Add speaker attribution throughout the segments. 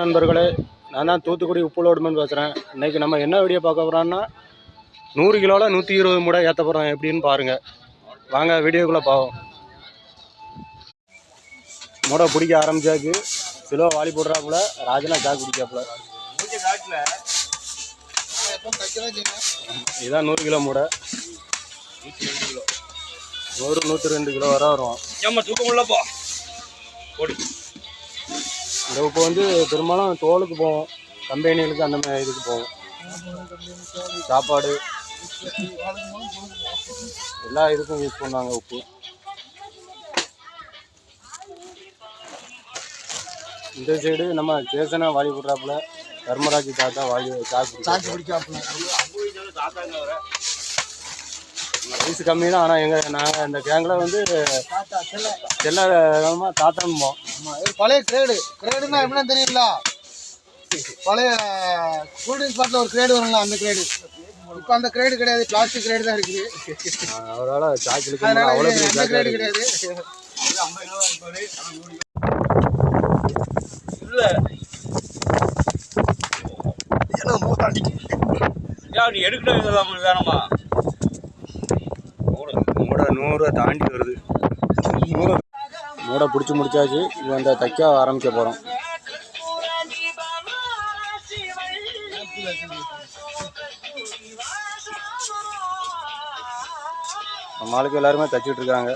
Speaker 1: நண்பர்களே நான் தான் தூத்துக்குடி உப்புலோடுமன் பேசுகிறேன் இன்றைக்கி நம்ம என்ன வீடியோ பார்க்க போகிறோன்னா நூறு கிலோவில் நூற்றி இருபது மூடை ஏற்ற போகிறோம் எப்படின்னு பாருங்கள் வாங்க வீடியோக்குள்ளே பாவோம். மூடை பிடிக்க ஆரம்பிச்சாக்கு கிலோ வாலி போடுறாப்புல ராஜனா சாக்கு பிடிக்காப்புல. இதுதான் நூறு கிலோ மூடை. நூறு நூற்றி ரெண்டு கிலோ வர வரும்.
Speaker 2: ஏம்மா தூக்கம் உள்ளப்பா ஓடி
Speaker 1: இந்த உப்பு வந்து பெரும்பாலும் தோலுக்கு போவோம். கம்பெனிகளுக்கு அந்த மாதிரி இதுக்கு போவோம். சாப்பாடு. எல்லா இதுக்கும் யூஸ் பண்ணுவாங்க உப்பு. இந்த சைடு நம்ம சேசனா வாழி போடுறாப்புல. தர்மராஜ் தாத்தா வாழி சாக்கு பிடிக்காப்புல. வயசு கம்மி தான் ஆனால் எங்கள் நாங்கள் இந்த கேங்கில் வந்து செல்ல. தாத்தான்போம்
Speaker 3: பழைய கிரேடு கிரேடுன்னா எப்படின்னா தெரியல பழைய கூல்ட்ரிங்க்ஸ் பாட்டில் ஒரு கிரேடு வரும்ல அந்த கிரேடு இப்போ அந்த கிரேடு கிடையாது பிளாஸ்டிக் கிரேடு தான் இருக்குது.
Speaker 1: அவரால் சாக்கிலுக்கு அவ்வளோ
Speaker 3: அந்த கிரேடு கிடையாது.
Speaker 2: இல்ல. ஏன் நீ எடுக்கணும் இதெல்லாம் வேணாமா?
Speaker 1: மூடை நூறை தாண்டி வருது. நூறு மூடை பிடிச்சி முடிச்சாச்சு. இது அந்த தைக்க ஆரம்பிக்க போகிறோம் நம்ம ஆளுக்கு எல்லாருமே தைச்சிட்டு இருக்காங்க.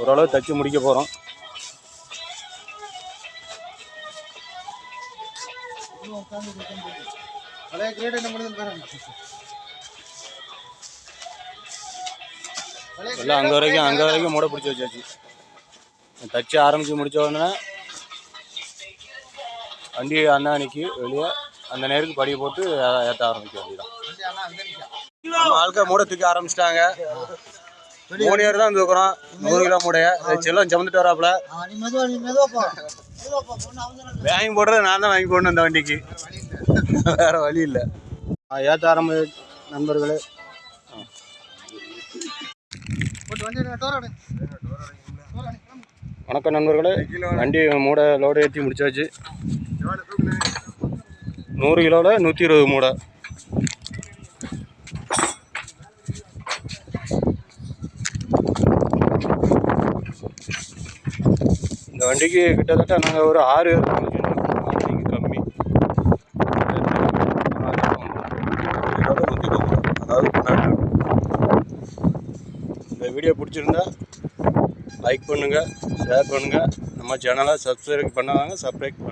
Speaker 1: ஓரளவு தைச்சு முடிக்க போகிறோம்
Speaker 3: பழைய கிரேடு என்ன பண்ணுதுன்னு பாருங்க.
Speaker 1: எல்லாம் அங்கே வரைக்கும் அங்கே வரைக்கும் மூட பிடிச்சி வச்சாச்சு. தச்சு ஆரம்பித்து முடிச்ச உடனே வண்டி அண்ணாணிக்கு வெளியே அந்த நேருக்கு படி போட்டு ஏற்ற ஆரம்பிக்க வேண்டியதான் நம்ம ஆட்கள் மூட தூக்க ஆரம்பிச்சிட்டாங்க. மூணு பேர் தான் தூக்குறோம். நூறு கிலோ மூடைய செல்லம் சமந்துட்டு வராப்புல. வாங்கி போடுறது நான் தான் வாங்கி போடணும் இந்த வண்டிக்கு. வேற வழி இல்லை. ஏற்ற ஆரம்ப நண்பர்களே வணக்கம் நண்பர்களே. வண்டி மூடை லோடு ஏற்றி முடிச்சாச்சு. நூறு கிலோவில் நூற்றி இருபது மூடை. இந்த வண்டிக்கு கிட்டத்தட்ட நாங்கள் ஒரு ஆறு பேர் வண்டிக்கு கம்மி. அதாவது வீடியோ பிடிச்சிருந்தா லைக் பண்ணுங்கள் ஷேர் பண்ணுங்கள் நம்ம சேனலை சப்ஸ்கிரைப் பண்ணாதாங்க சப்ஸ்கிரைப்